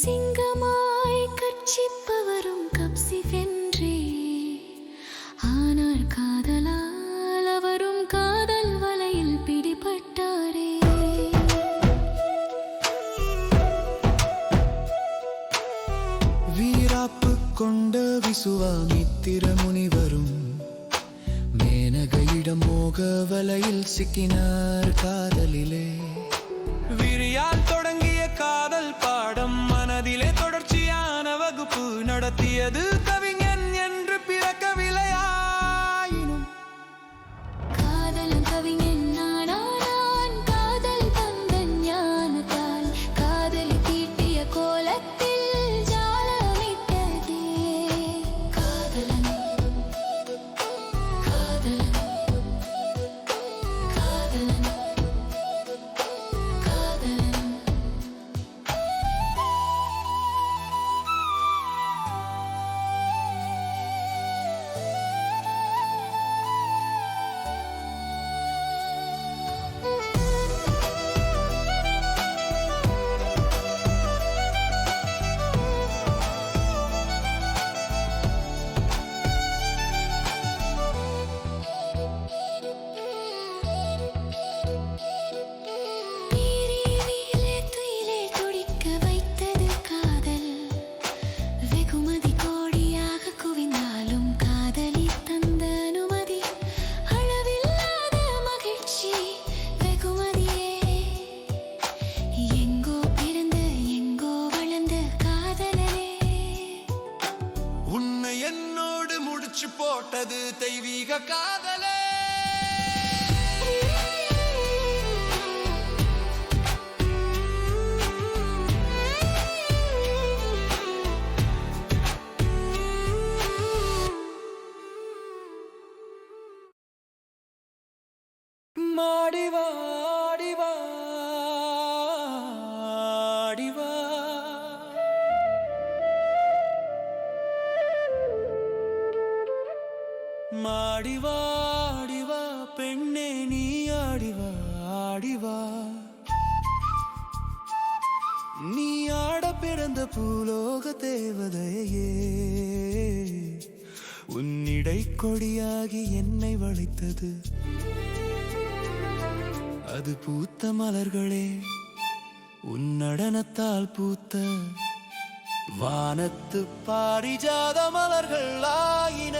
சிங்கமாய் கட்சிப்பவரும் கப்சி வென்றே ஆனால் காதலால் அவரும் காதல் வலையில் பிடிபட்டாரே. வீராப்பு கொண்ட விசுவாமித்திர முனிவரும் மேனகையிடம் மோக வலையில் சிக்கினார் காதலிலே. போட்டது தெய்வீக காதல. ஆடிவா ஆடிவா பெண்ணே நீ ஆடிவா ஆடிவா. நீ ஆட பிறந்த பூலோக தேவதையே. உன்னிடை கொடியாகி என்னை வளைத்தது. அது பூத்த மலர்களே உன் நடனத்தால் பூத்த வானத்து பாரிஜாத மலர்கள் ஆயின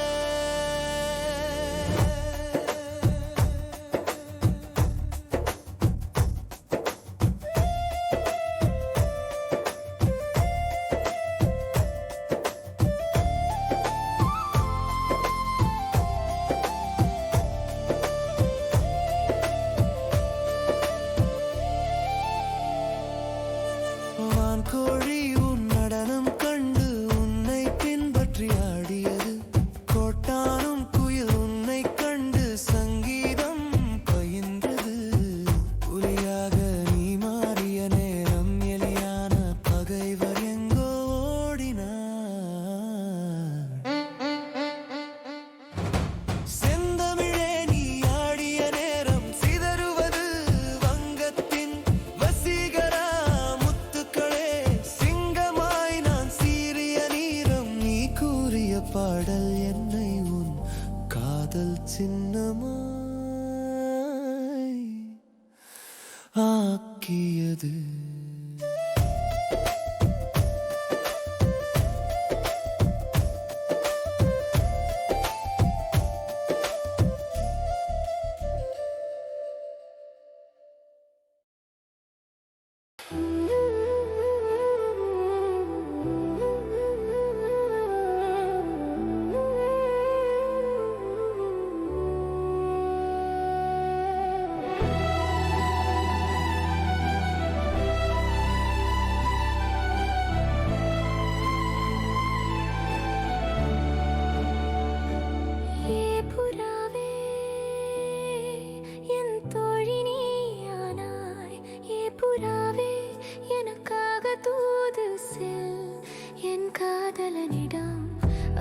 காதலனிடம்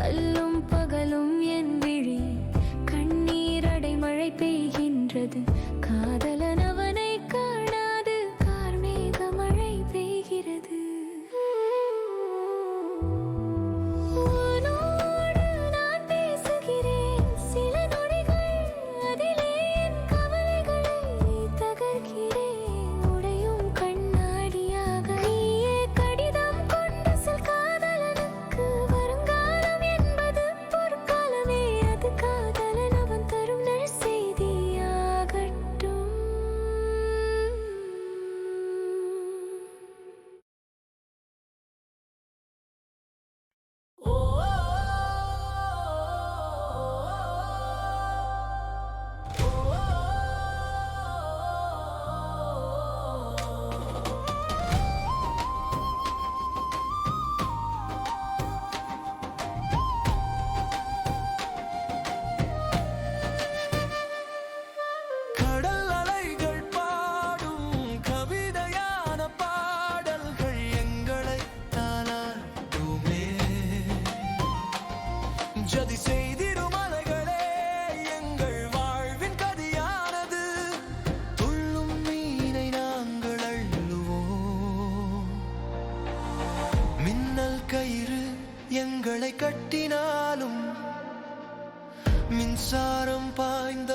அல்லும் பகலும் எதை கட்டினாலும் மின்சாரம் பாய்ந்த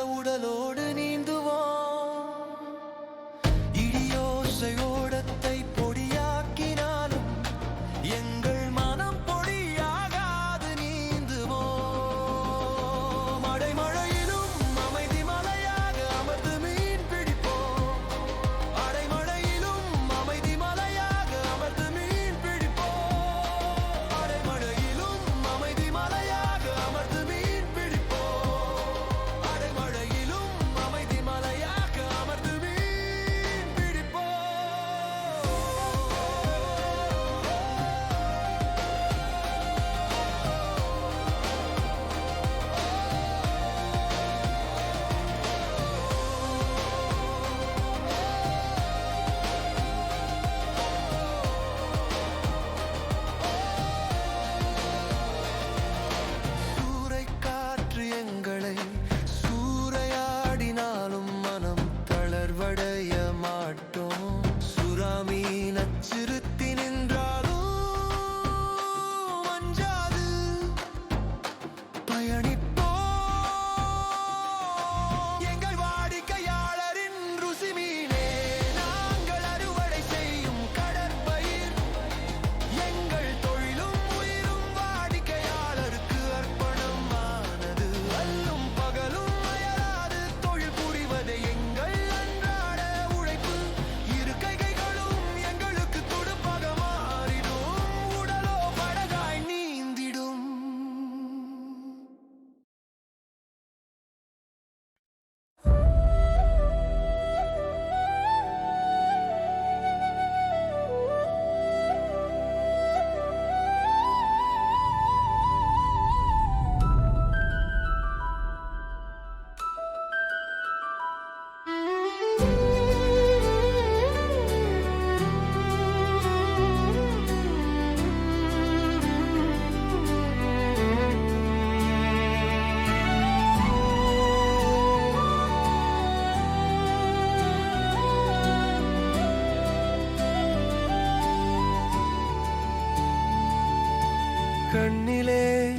கண்ணிலே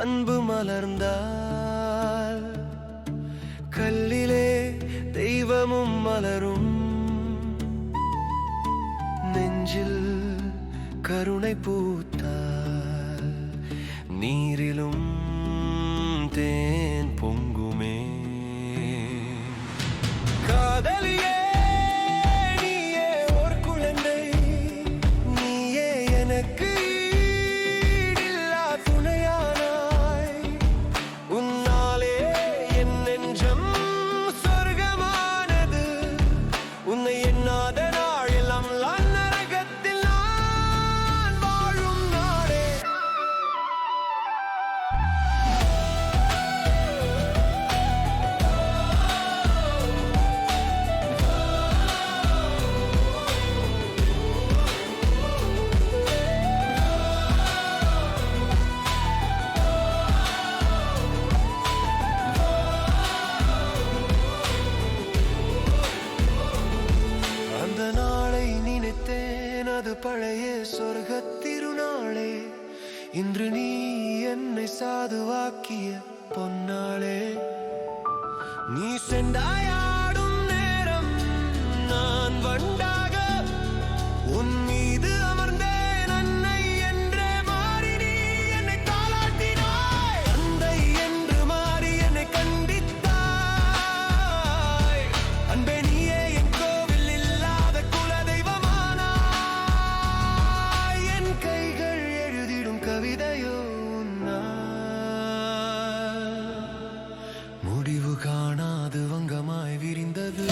அன்பு மலர்ந்தால் கல்லிலே தெய்வமும் மலரும். நெஞ்சில் கருணை பூத்தால் நீரிலும் தேன் பொங்குமே. காதலியே பழைய சொர்க்க திருநாளே இன்று நீ என்னை சாதுவாக்கிய பொன்னாளே. நீ சென்றாயா? முன்பு காணாது வங்கமாய் விரிந்தது.